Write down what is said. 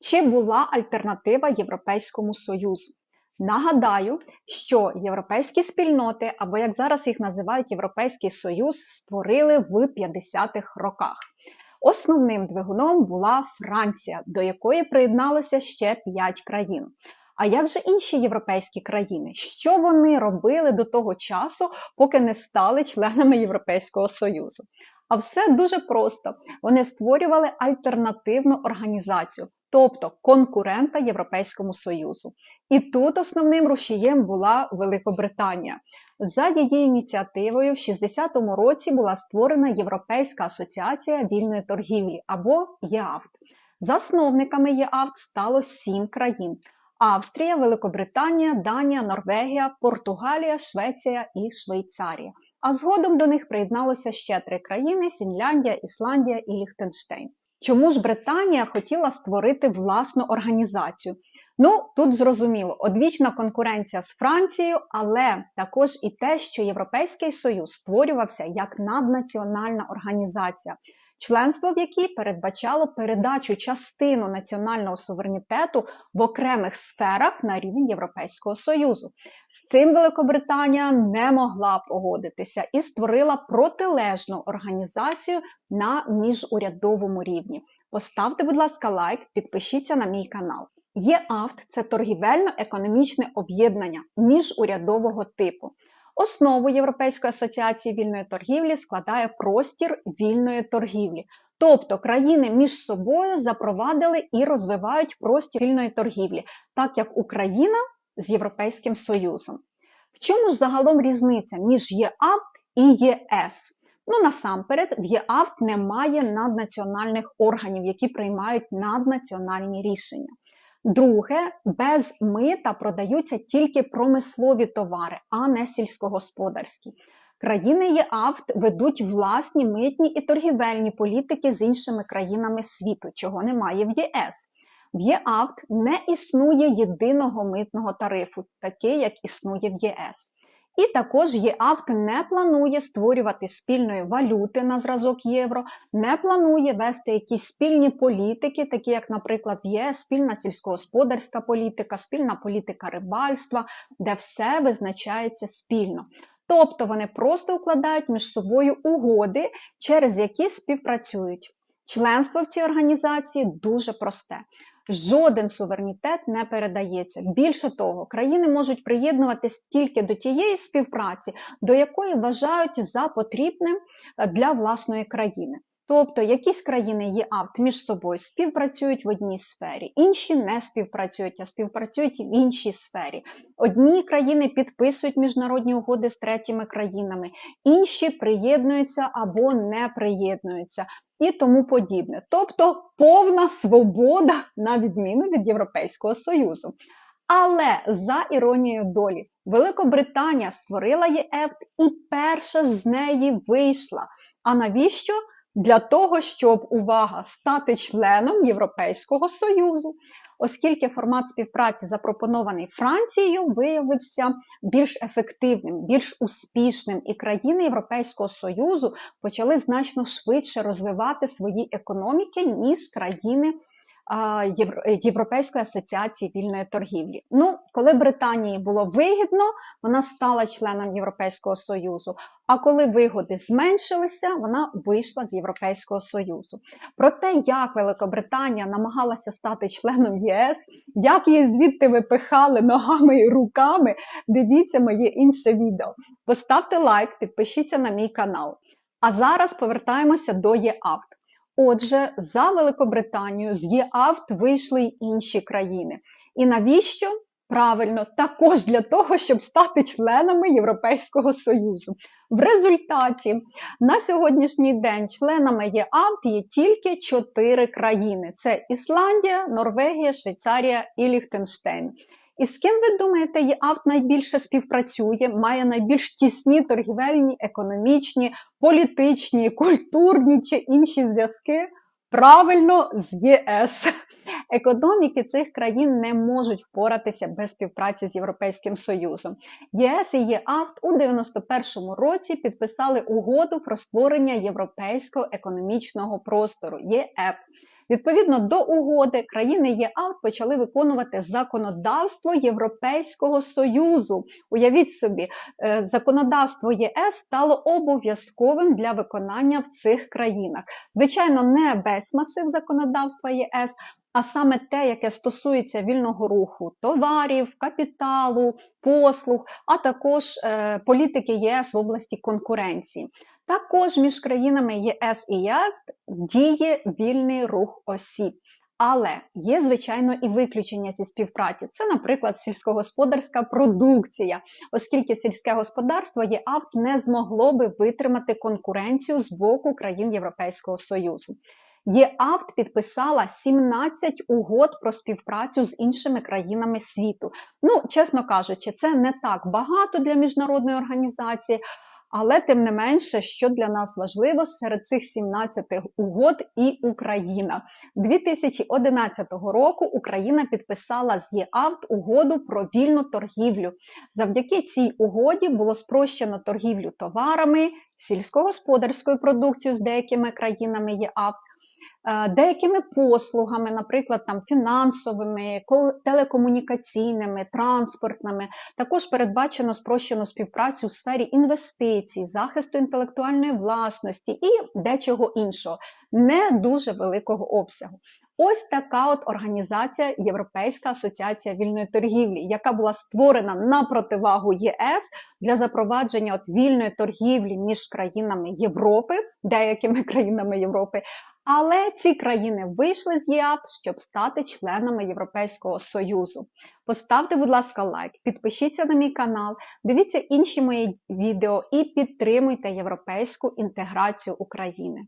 Чи була альтернатива Європейському Союзу? Нагадаю, що європейські спільноти, або як зараз їх називають Європейський Союз, створили в 50-х роках. Основним двигуном була Франція, до якої приєдналося ще 5 країн. А як же інші європейські країни? Що вони робили до того часу, поки не стали членами Європейського Союзу? А все дуже просто. Вони створювали альтернативну організацію, тобто конкурента Європейському Союзу. І тут основним рушієм була Великобританія. За її ініціативою в 60-му році була створена Європейська асоціація вільної торгівлі або ЄАВТ. Засновниками ЄАВТ стало сім країн. Австрія, Великобританія, Данія, Норвегія, Португалія, Швеція і Швейцарія. А згодом до них приєдналося ще три країни: Фінляндія, Ісландія і Ліхтенштейн. Чому ж Британія хотіла створити власну організацію? Ну, тут зрозуміло, одвічна конкуренція з Францією, але також і те, що Європейський Союз створювався як наднаціональна організація членство в якій передбачало передачу частину національного суверенітету в окремих сферах на рівень Європейського Союзу. З цим Великобританія не могла погодитися і створила протилежну організацію на міжурядовому рівні. Поставте, будь ласка, лайк, підпишіться на мій канал. ЄАВТ – це торгівельно-економічне об'єднання міжурядового типу. Основу Європейської асоціації вільної торгівлі складає простір вільної торгівлі. Тобто країни між собою запровадили і розвивають простір вільної торгівлі, так як Україна з Європейським Союзом. В чому ж загалом різниця між ЄАВТ і ЄС? Ну, насамперед, в ЄАВТ немає наднаціональних органів, які приймають наднаціональні рішення. Друге, без мита продаються тільки промислові товари, а не сільськогосподарські. Країни ЄАВТ ведуть власні митні і торгівельні політики з іншими країнами світу, чого немає в ЄС. В ЄАВТ не існує єдиного митного тарифу, такий, як існує в ЄС. І також ЄАВТ не планує створювати спільної валюти на зразок євро, не планує вести якісь спільні політики, такі як, наприклад, в ЄС спільна сільськогосподарська політика, спільна політика рибальства, де все визначається спільно. Тобто вони просто укладають між собою угоди, через які співпрацюють. Членство в цій організації дуже просте. Жоден суверенітет не передається. Більше того, країни можуть приєднуватись тільки до тієї співпраці, до якої вважають за потрібним для власної країни. Тобто якісь країни є авт між собою співпрацюють в одній сфері, інші не співпрацюють, а співпрацюють в іншій сфері. Одні країни підписують міжнародні угоди з третіми країнами, інші приєднуються або не приєднуються. І тому подібне. Тобто повна свобода, на відміну від Європейського Союзу. Але за іронією долі, Великобританія створила ЄФТ і перша з неї вийшла. А навіщо? Для того, щоб увага стати членом Європейського Союзу, оскільки формат співпраці, запропонований Францією, виявився більш ефективним, більш успішним, і країни Європейського Союзу почали значно швидше розвивати свої економіки, ніж країни. Європейської асоціації вільної торгівлі. Ну, коли Британії було вигідно, вона стала членом Європейського Союзу. А коли вигоди зменшилися, вона вийшла з Європейського Союзу. Про те, як Великобританія намагалася стати членом ЄС, як її звідти випихали ногами і руками, дивіться моє інше відео. Поставте лайк, підпишіться на мій канал. А зараз повертаємося до ЄАВТ. Отже, за Великобританію з ЄАВТ вийшли й інші країни. І навіщо? Правильно, також для того, щоб стати членами Європейського Союзу. В результаті на сьогоднішній день членами ЄАВТ є тільки чотири країни: це Ісландія, Норвегія, Швейцарія і Ліхтенштейн. І з ким ви думаєте, ЄАВТ найбільше співпрацює, має найбільш тісні торгівельні, економічні, політичні, культурні чи інші зв'язки? Правильно, з ЄС. Економіки цих країн не можуть впоратися без співпраці з Європейським Союзом. ЄС і ЄАФТ у 91-му році підписали угоду про створення Європейського економічного простору ЄЕП. Відповідно до угоди, країни ЄАФ почали виконувати законодавство Європейського Союзу. Уявіть собі, е, законодавство ЄС стало обов'язковим для виконання в цих країнах. Звичайно, не весь масив законодавства ЄС. А саме те, яке стосується вільного руху товарів, капіталу, послуг, а також е, політики ЄС в області конкуренції. Також між країнами ЄС і ЄФ діє вільний рух осіб. Але є, звичайно, і виключення зі співпраці. Це, наприклад, сільськогосподарська продукція, оскільки сільське господарство ЄАВТ не змогло би витримати конкуренцію з боку країн Європейського Союзу. ЄАВТ підписала 17 угод про співпрацю з іншими країнами світу. Ну, чесно кажучи, це не так багато для міжнародної організації. Але тим не менше, що для нас важливо, серед цих 17 угод і Україна 2011 року Україна підписала з ЄАВТ угоду про вільну торгівлю. Завдяки цій угоді було спрощено торгівлю товарами, сільськогосподарською продукцією з деякими країнами ЄАВТ. Е, деякими послугами, наприклад, там фінансовими, телекомунікаційними, транспортними, також передбачено спрощену співпрацю у сфері інвестицій, захисту інтелектуальної власності і дечого іншого, не дуже великого обсягу. Ось така от організація Європейська асоціація вільної торгівлі, яка була створена на противагу ЄС для запровадження от вільної торгівлі між країнами Європи, деякими країнами Європи. Але ці країни вийшли з ЄАФ, щоб стати членами Європейського Союзу. Поставте, будь ласка, лайк, підпишіться на мій канал, дивіться інші мої відео і підтримуйте європейську інтеграцію України.